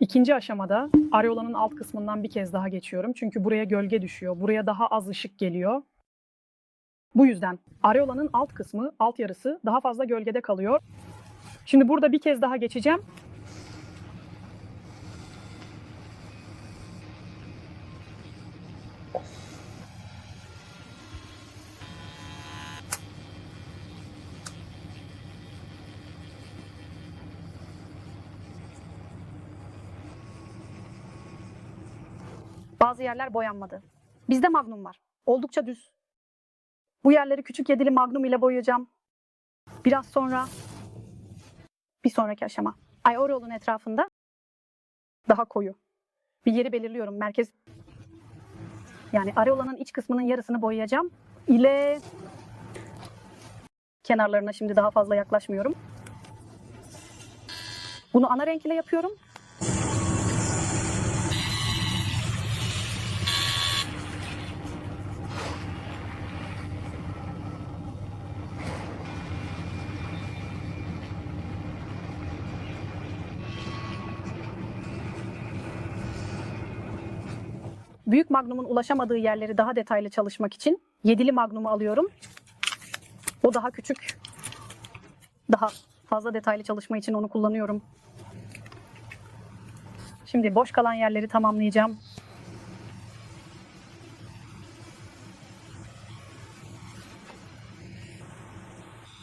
İkinci aşamada areolanın alt kısmından bir kez daha geçiyorum. Çünkü buraya gölge düşüyor. Buraya daha az ışık geliyor. Bu yüzden areolanın alt kısmı, alt yarısı daha fazla gölgede kalıyor. Şimdi burada bir kez daha geçeceğim. Bazı yerler boyanmadı. Bizde magnum var. Oldukça düz. Bu yerleri küçük yedili magnum ile boyayacağım. Biraz sonra bir sonraki aşama. Ayoriol'un etrafında daha koyu. Bir yeri belirliyorum. Merkez yani areolanın iç kısmının yarısını boyayacağım. ile kenarlarına şimdi daha fazla yaklaşmıyorum. Bunu ana renk ile yapıyorum. Büyük magnumun ulaşamadığı yerleri daha detaylı çalışmak için yedili magnumu alıyorum. O daha küçük. Daha fazla detaylı çalışma için onu kullanıyorum. Şimdi boş kalan yerleri tamamlayacağım.